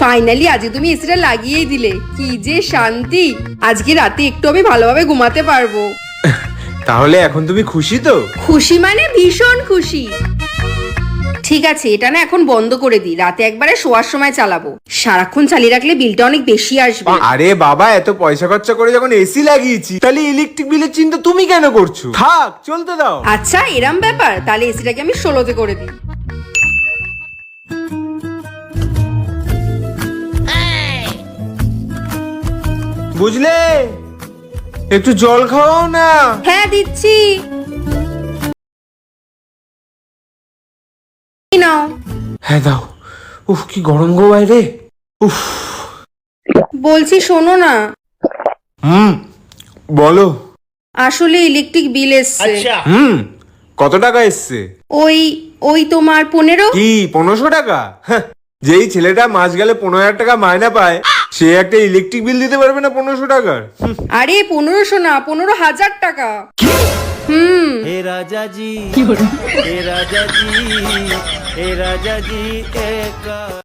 Finally আজকে তুমি এসিটা লাগিয়েই দিলে। কি যে শান্তি। আজকে রাতে একটু আমি ভালোভাবে ঘুমাতে পারব। তাহলে এখন তুমি খুশি তো? খুশি মানে ভীষণ খুশি। ঠিক আছে এটা না এখন বন্ধ করে দিই। রাতে একবারে শোয়ার সময় চালাবো। সারাক্ষণ চালিয়ে রাখলে বিলটা অনেক বেশি আসবে। আরে বাবা এত পয়সা খরচা করে যখন এসি লাগিয়েছি তাহলে ইলেকট্রিক বিলের চিন্তা তুমি কেন করছ? থাক চলতে দাও। আচ্ছা এরম ব্যাপার। তাহলে এসিটাকে আমি ষোলোতে করে দিই। বুঝলে? একটু জল খাওয়াও না। হ্যাঁ দিচ্ছি। এই নাও। হ্যাঁ দাও। উফ কি গরম গো বাইরে। উফ। বলছি শোনো না। হুম বলো। আসলে ইলেকট্রিক বিল এসছে। হুম কত টাকা এসছে? ওই ওই তোমার পনেরো? কি পনেরোশো টাকা? হ্যাঁ, যেই ছেলেটা মাস গেলে পনেরো হাজার টাকা মায়না পায় সে একটা ইলেকট্রিক বিল দিতে পারবে না পনেরোশো টাকার? আরে পনেরোশো না পনেরো হাজার টাকা। হুম। হে হে হে